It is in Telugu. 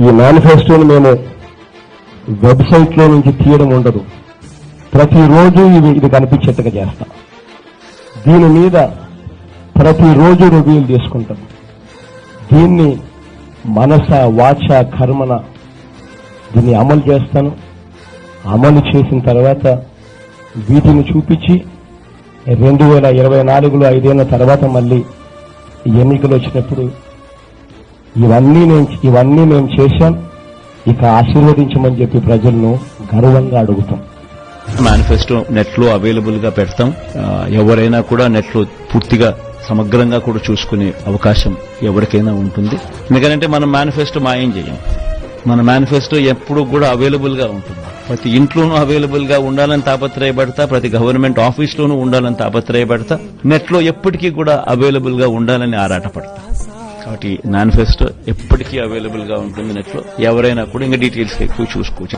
ఈ మేనిఫెస్టోని మేము వెబ్సైట్లో నుంచి తీయడం ఉండదు. ప్రతిరోజు ఇది ఇది కనిపించేట్టుగా చేస్తాం. దీని మీద ప్రతిరోజు రివ్యూలు తీసుకుంటాం. దీన్ని మనస వాచ కర్మన దీన్ని అమలు చేస్తాను. అమలు చేసిన తర్వాత వీటిని చూపించి రెండు వేల ఇరవై నాలుగులో ఐదేళ్ళ తర్వాత మళ్ళీ ఎన్నికలు వచ్చినప్పుడు ఇవన్నీ నేను ఇవన్నీ మేము చేశాం. ఇక ఆశీర్వదించమని చెప్పి ప్రజలను గర్వంగా అడుగుతాం. మేనిఫెస్టో నెట్లో అవైలబుల్గా పెడతాం. ఎవరైనా కూడా నెట్లు పూర్తిగా సమగ్రంగా కూడా చూసుకునే అవకాశం ఎవరికైనా ఉంటుంది. ఎందుకంటే మనం మేనిఫెస్టో మాయం చేయం. మన మేనిఫెస్టో ఎప్పుడు కూడా అవైలబుల్గా ఉంటుంది. ప్రతి ఇంట్లోనూ అవైలబుల్గా ఉండాలని తాపత్రయపడతా ప్రతి గవర్నమెంట్ ఆఫీస్లోనూ ఉండాలని తాపత్రయపడతా నెట్లో ఎప్పటికీ కూడా అవైలబుల్గా ఉండాలని ఆరాటపడతా. కాబట్టి మేనిఫెస్టో ఎప్పటికీ అవైలబుల్గా ఉంటుంది నెట్లో ఎవరైనా కూడా ఇంకా డీటెయిల్స్ ఎక్కువ చూసుకోవచ్చు.